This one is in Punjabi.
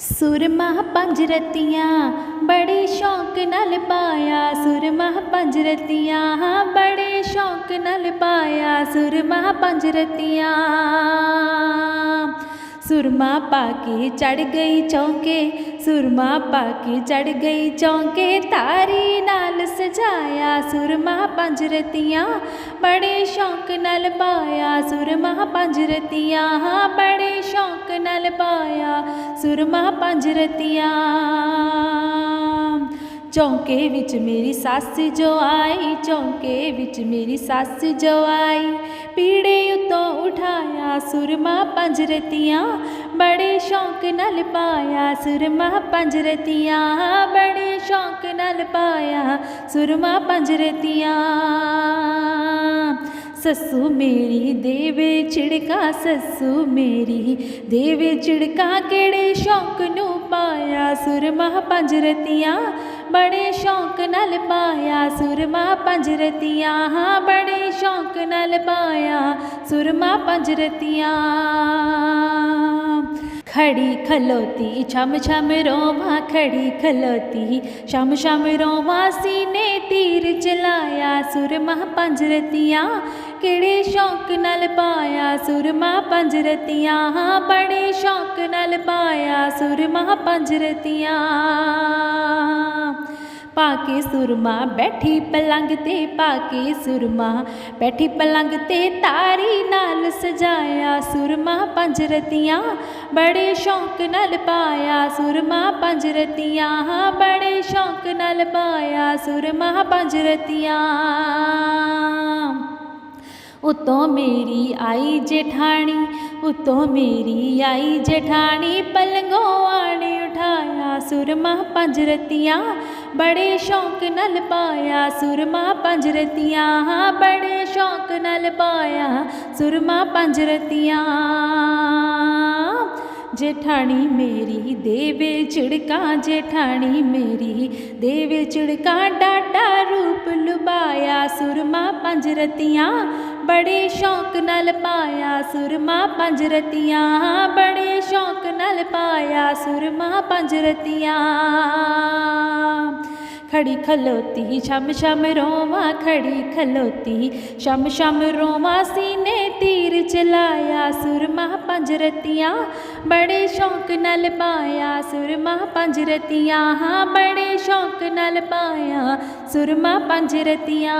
ਸੁਰਮਾ ਪੰਜ ਰਤੀਆਂ, ਬੜੇ ਸ਼ੌਂਕ ਨਾਲ ਪਾਇਆ ਸੁਰਮਾ ਪੰਜ ਰਤੀਆਂ, ਬੜੇ ਸ਼ੌਂਕ ਨਾਲ ਪਾਇਆ ਸੁਰਮਾ ਪੰਜ ਰਤੀਆਂ। ਸੁਰਮਾ ਪਾ ਕੇ ਚੜ ਗਈ ਚੌਂਕੇ, ਸੁਰਮਾ ਪਾ ਕੇ ਚੜ ਗਈ ਚੌਂਕੇ। ਤਾਰੀ ਨਾਲ ਸਜਾਇਆ ਸੁਰਮਾ ਪੰਜ ਰਤੀਆਂ, ਬੜੇ ਸ਼ੌਂਕ ਨਾਲ ਪਾਇਆ ਸੁਰਮਾ ਪੰਜ ਰਤੀਆਂ। ਬੜੇ ਸ਼ੌਂਕ ਨਾਲ ਪਾਇਆ ਸੁਰਮਾ ਪੰਜ ਰਤੀਆਂ। ਚੌਂਕੇ ਵਿੱਚ ਮੇਰੀ ਸੱਸ ਜੋ ਆਈ, ਚੌਂਕੇ ਵਿੱਚ ਮੇਰੀ ਸੱਸ ਜੋ ਆਈ। ਪੀੜੇ ਉਤੋਂ ਉਠਾਇਆ, ਸੁਰਮਾ ਪੰਜ ਰਤੀਆਂ। ਬੜੇ ਸ਼ੌਂਕ ਨਾਲ ਪਾਇਆ, ਸੁਰਮਾ ਪੰਜ ਰਤੀਆਂ। ਬੜੇ ਸ਼ੌਂਕ ਨਾਲ ਪਾਇਆ, ਸੁਰਮਾ ਪੰਜ ਰਤੀਆਂ। ਸੱਸੂ ਮੇਰੀ, ਦੇਵੇ ਛਿੜਕਾ ਸੱਸੂ ਮੇਰੀ। ਦੇਵੇ ਛਿੜਕਾ ਕਿਹੜੇ ਸ਼ੌਂਕ ਨੂੰ ਪਾਇਆ? ਸੁਰਮਾ ਪੰਜ ਰਤੀਆਂ ਬੜੇ ਸ਼ੌਂਕ ਨਾਲ ਪਾਇਆ। ਸੁਰਮਾ ਪੰਜ ਰਤੀਆਂ, ਹਾਂ, ਬੜੇ ਸ਼ੌਂਕ ਨਾਲ ਪਾਇਆ। ਸੁਰਮਾ ਪੰਜ ਰਤੀਆਂ। ਖੜੀ ਖਲੋਤੀ, ਛਮ ਛਮ ਰੋਵਾ ਖੜੀ ਖਲੋਤੀ। ਸ਼ਮ ਸ਼ਮ ਰੋਵਾ ਸੀਨੇ ਤੀਰ ਚਲਾਇਆ, ਸੁਰਮਾ ਪੰਜ ਰਤੀਆਂ ਕਿਹੜੇ ਸ਼ੌਂਕ ਨਾਲ ਪਾਇਆ। ਸੁਰਮਾ ਪੰਜ ਰਤੀਆਂ ਹਾਂ ਬੜੇ ਸ਼ੌਂਕ ਨਾਲ ਪਾਇਆ, ਸੁਰਮਾ ਪੰਜ ਰਤੀਆਂ। ਪਾ ਕੇ ਸੁਰਮਾ, ਬੈਠੀ ਪਲੰਗ ਤੇ ਪਾ ਕੇ ਸੁਰਮਾ। ਬੈਠੀ ਪਲੰਗ ਤੇ ਤਾਰੀ ਨਾਲ ਸਜਾਇਆ ਸੁਰਮਾ ਪੰਜ ਰਤੀਆਂ, ਬੜੇ ਸ਼ੌਂਕ ਨਾਲ ਪਾਇਆ ਸੁਰਮਾ ਪੰਜ ਰਤੀਆਂ। ਬੜੇ ਸ਼ੌਂਕ ਨਾਲ ਪਾਇਆ ਸੁਰਮਾ ਪੰਜ ਰਤੀਆਂ। ਉਤੋਂ ਮੇਰੀ ਆਈ ਜੇਠਾਣੀ, ਉਤੋਂ ਮੇਰੀ ਆਈ ਜੇਠਾਣੀ ਪਲੰਗੋਂ ਆਣੇ ਉਠਾਇਆ ਸੁਰਮਾ ਪੰਜ ਰਤੀਆਂ। ਬੜੇ ਸ਼ੌਂਕ ਨਾਲ ਪਾਇਆ ਸੁਰਮਾ ਪੰਜ ਰਤੀਆਂ, ਬੜੇ ਸ਼ੌਂਕ ਨਾਲ ਪਾਇਆ ਸੁਰਮਾ ਪੰਜ ਰਤੀਆਂ। ਜੇਠਾਣੀ ਮੇਰੀ, ਦੇਵੇ ਝਿੜਕਾ, ਜੇਠਾਣੀ ਮੇਰੀ, ਦੇਵੇ ਝਿੜਕਾ ਡਾਟਾ ਰੂਪ ਲੁਬਾਇਆ ਸੁਰਮਾ ਪੰਜ ਰਤੀਆਂ। ਬੜੇ ਸ਼ੌਂਕ ਨਾਲ ਪਾਇਆ ਸੁਰਮਾ ਪੰਜ ਰਤੀਆਂ, ਬੜੇ ਸ਼ੌਂਕ ਨਾਲ ਪਾਇਆ ਸੁਰਮਾ ਪੰਜ ਰਤੀਆਂ। ਖੜੀ ਖਲੋਤੀ, ਸ਼ਮ ਸ਼ਮ ਰੋਵਾਂ ਖੜੀ ਖਲੋਤੀ, ਸ਼ਮ ਸ਼ਮ ਰੋਵਾ ਸੀਨੇ ਤੀਰ ਚਲਾਇਆ, ਸੁਰਮਾ ਪੰਜ ਰਤੀਆਂ ਬੜੇ ਸ਼ੌਂਕ ਨਾਲ ਪਾਇਆ, ਸੁਰਮਾ ਪੰਜ ਰਤੀਆਂ, ਹਾਂ ਬੜੇ ਸ਼ੌਂਕ ਨਾਲ ਪਾਇਆ, ਸੁਰਮਾ ਪੰਜ ਰਤੀਆਂ।